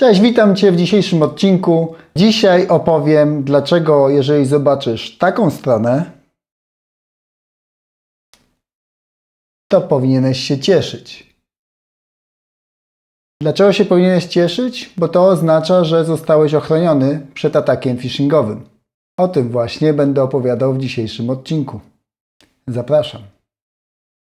Cześć, witam Cię w dzisiejszym odcinku. Dzisiaj opowiem, dlaczego, jeżeli zobaczysz taką stronę, to powinieneś się cieszyć. Dlaczego się powinieneś cieszyć? Bo to oznacza, że zostałeś ochroniony przed atakiem phishingowym. O tym właśnie będę opowiadał w dzisiejszym odcinku. Zapraszam.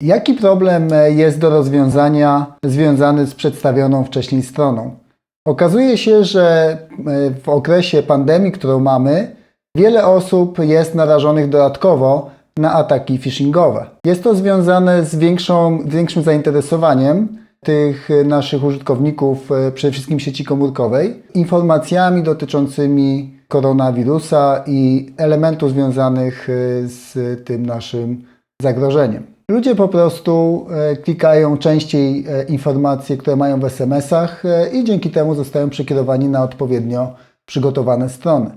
Jaki problem jest do rozwiązania związany z przedstawioną wcześniej stroną? Okazuje się, że e, w okresie pandemii, którą mamy, wiele osób jest narażonych dodatkowo na ataki phishingowe. Jest to związane z większą, większym zainteresowaniem tych naszych użytkowników, e, przede wszystkim sieci komórkowej, informacjami dotyczącymi koronawirusa i elementów związanych e, z tym naszym zagrożeniem. Ludzie po prostu e, klikają częściej e, informacje, które mają w SMS-ach e, i dzięki temu zostają przekierowani na odpowiednio przygotowane strony.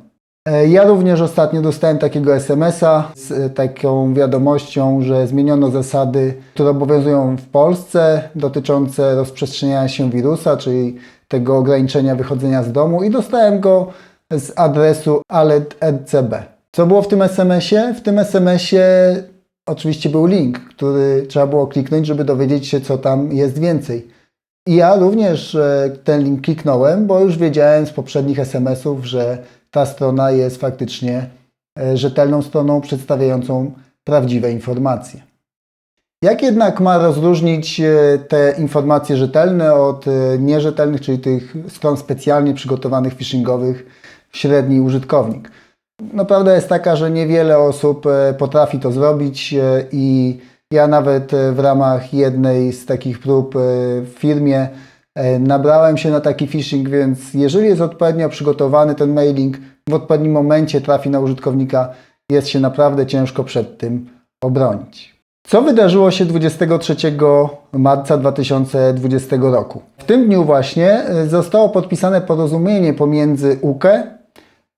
Ja również ostatnio dostałem takiego SMS-a z taką wiadomością, że zmieniono zasady, które obowiązują w Polsce dotyczące rozprzestrzeniania się wirusa, czyli tego ograniczenia wychodzenia z domu i dostałem go z adresu alet.ecb. Co było w tym SMS-ie? W tym SMS-ie oczywiście był link, który trzeba było kliknąć, żeby dowiedzieć się, co tam jest więcej. I ja również e, ten link kliknąłem, bo już wiedziałem z poprzednich SMS-ów, że ta strona jest faktycznie e, rzetelną stroną przedstawiającą prawdziwe informacje. Jak jednak ma rozróżnić e, te informacje rzetelne od nierzetelnych, czyli tych stron specjalnie przygotowanych phishingowych średni użytkownik? No prawda jest taka, że niewiele osób e, potrafi to zrobić e, i ja nawet e, w ramach jednej z takich prób w firmie nabrałem się na taki phishing, więc jeżeli jest odpowiednio przygotowany ten mailing, w odpowiednim momencie trafi na użytkownika, jest się naprawdę ciężko przed tym obronić. Co wydarzyło się 23 marca 2020 roku? W tym dniu właśnie zostało podpisane porozumienie pomiędzy UKE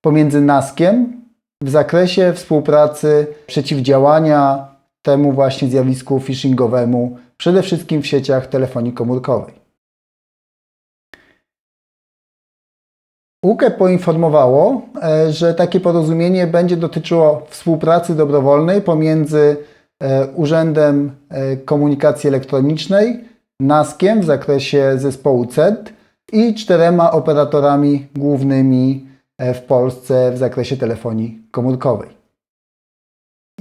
pomiędzy NASKiem w zakresie współpracy przeciwdziałania temu właśnie zjawisku phishingowemu, przede wszystkim w sieciach telefonii komórkowej. UKE poinformowało, e, że takie porozumienie będzie dotyczyło współpracy dobrowolnej pomiędzy e, Urzędem e, Komunikacji Elektronicznej, NASKiem w zakresie zespołu CED i czterema operatorami głównymi w Polsce w zakresie telefonii komórkowej.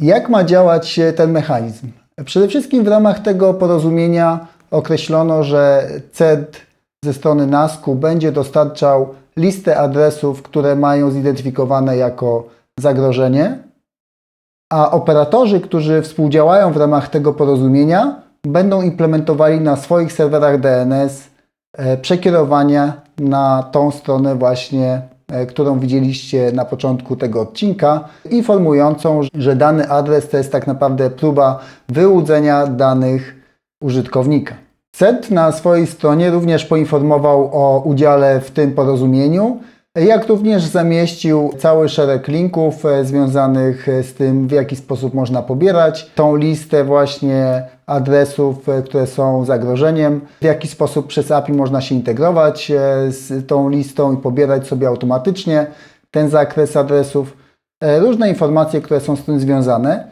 Jak ma działać ten mechanizm? Przede wszystkim w ramach tego porozumienia określono, że CED ze strony NASK-u będzie dostarczał listę adresów, które mają zidentyfikowane jako zagrożenie, a operatorzy, którzy współdziałają w ramach tego porozumienia, będą implementowali na swoich serwerach DNS e, przekierowania na tą stronę właśnie E, którą widzieliście na początku tego odcinka, informującą, że dany adres to jest tak naprawdę próba wyłudzenia danych użytkownika. CET na swojej stronie również poinformował o udziale w tym porozumieniu jak również zamieścił cały szereg linków e, związanych e, z tym, w jaki sposób można pobierać tą listę właśnie adresów, e, które są zagrożeniem, w jaki sposób przez API można się integrować z tą listą i pobierać sobie automatycznie ten zakres adresów. Różne informacje, które są z tym związane.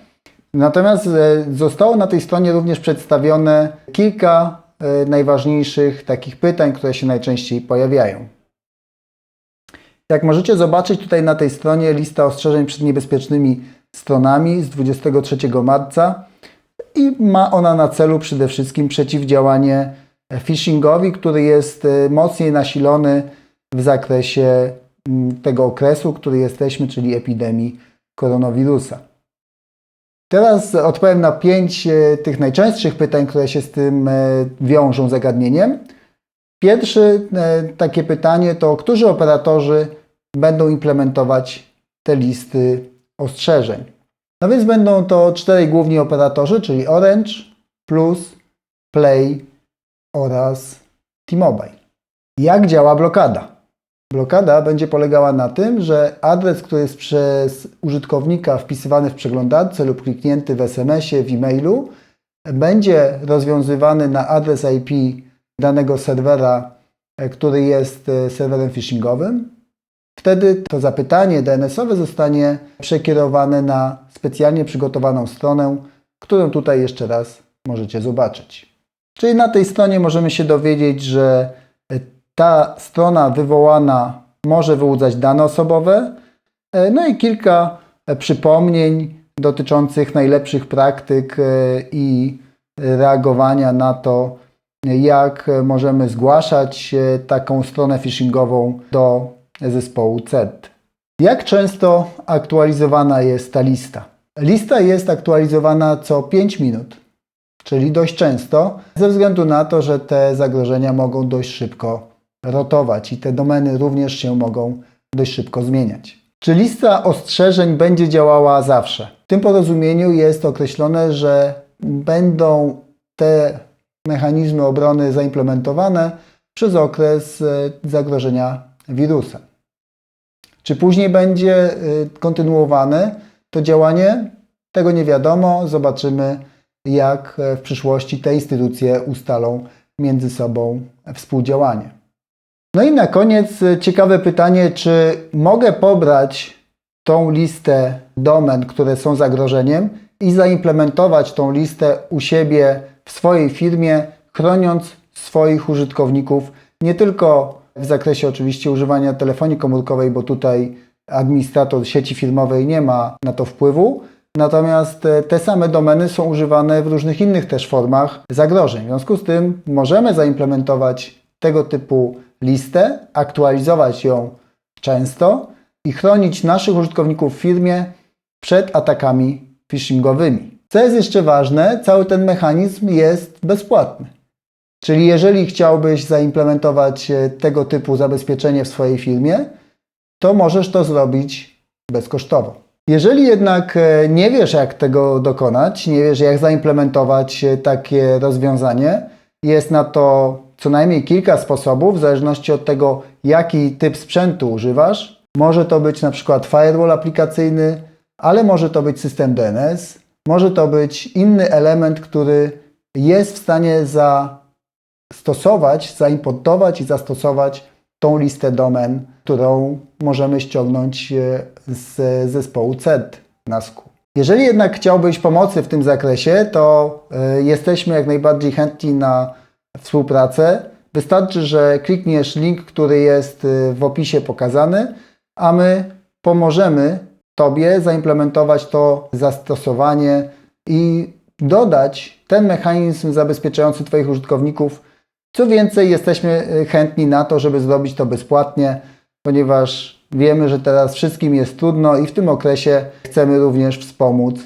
Natomiast zostało na tej stronie również przedstawione kilka najważniejszych takich pytań, które się najczęściej pojawiają. Jak możecie zobaczyć tutaj na tej stronie lista ostrzeżeń przed niebezpiecznymi stronami z 23 marca i ma ona na celu przede wszystkim przeciwdziałanie phishingowi, który jest e, mocniej nasilony w zakresie mm, tego okresu, który jesteśmy, czyli epidemii koronawirusa. Teraz odpowiem na pięć e, tych najczęstszych pytań, które się z tym e, wiążą zagadnieniem. Pierwsze takie pytanie to, którzy operatorzy będą implementować te listy ostrzeżeń. No więc będą to czterej główni operatorzy, czyli Orange, Plus, Play oraz T-Mobile. Jak działa blokada? Blokada będzie polegała na tym, że adres, który jest przez użytkownika wpisywany w przeglądarce lub kliknięty w SMS-ie, w e-mailu, będzie rozwiązywany na adres IP danego serwera który jest e, serwerem phishingowym, wtedy to zapytanie DNS-owe zostanie przekierowane na specjalnie przygotowaną stronę, którą tutaj jeszcze raz możecie zobaczyć. Czyli na tej stronie możemy się dowiedzieć, że ta strona wywołana może wyłudzać dane osobowe, e, no i kilka przypomnień dotyczących najlepszych praktyk e, i reagowania na to, jak możemy zgłaszać e, taką stronę phishingową do zespołu CERT. Jak często aktualizowana jest ta lista? Lista jest aktualizowana co 5 minut, czyli dość często, ze względu na to, że te zagrożenia mogą dość szybko rotować i te domeny również się mogą dość szybko zmieniać. Czy lista ostrzeżeń będzie działała zawsze? W tym porozumieniu jest określone, że będą te mechanizmy obrony zaimplementowane przez okres e, zagrożenia wirusem. Czy później będzie y, kontynuowane to działanie? Tego nie wiadomo. Zobaczymy, jak e, w przyszłości te instytucje ustalą między sobą współdziałanie. No i na koniec e, ciekawe pytanie, czy mogę pobrać tą listę domen, które są zagrożeniem i zaimplementować tą listę u siebie w swojej firmie, chroniąc swoich użytkowników nie tylko w zakresie oczywiście używania telefonii komórkowej, bo tutaj administrator sieci firmowej nie ma na to wpływu, natomiast e, te same domeny są używane w różnych innych też formach zagrożeń. W związku z tym możemy zaimplementować tego typu listę, aktualizować ją często i chronić naszych użytkowników w firmie przed atakami phishingowymi. Co jest jeszcze ważne, cały ten mechanizm jest bezpłatny. Czyli jeżeli chciałbyś zaimplementować e, tego typu zabezpieczenie w swojej firmie, to możesz to zrobić bezkosztowo. Jeżeli jednak e, nie wiesz, jak tego dokonać, nie wiesz, jak zaimplementować e, takie rozwiązanie, jest na to co najmniej kilka sposobów, w zależności od tego, jaki typ sprzętu używasz. Może to być na przykład firewall aplikacyjny, ale może to być system DNS, może to być inny element, który jest w stanie zastosować, zaimportować i zastosować tą listę domen, którą możemy ściągnąć e, z zespołu CERT NASKU. Jeżeli jednak chciałbyś pomocy w tym zakresie, to e, jesteśmy jak najbardziej chętni na współpracę. Wystarczy, że klikniesz link, który jest e, w opisie pokazany, a my pomożemy Tobie zaimplementować to zastosowanie i dodać ten mechanizm zabezpieczający Twoich użytkowników. Co więcej, jesteśmy y, chętni na to, żeby zrobić to bezpłatnie, ponieważ wiemy, że teraz wszystkim jest trudno i w tym okresie chcemy również wspomóc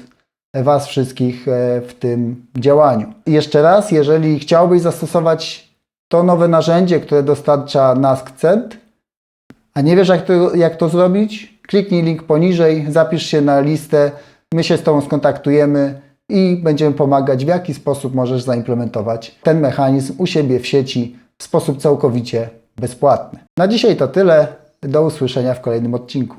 Was wszystkich e, w tym działaniu. Jeszcze raz, jeżeli chciałbyś zastosować to nowe narzędzie, które dostarcza NASK-CERT, a nie wiesz jak to, jak to zrobić? Kliknij link poniżej, zapisz się na listę, my się z Tobą skontaktujemy i będziemy pomagać, w jaki sposób możesz zaimplementować ten mechanizm u siebie w sieci w sposób całkowicie bezpłatny. Na dzisiaj to tyle. Do usłyszenia w kolejnym odcinku.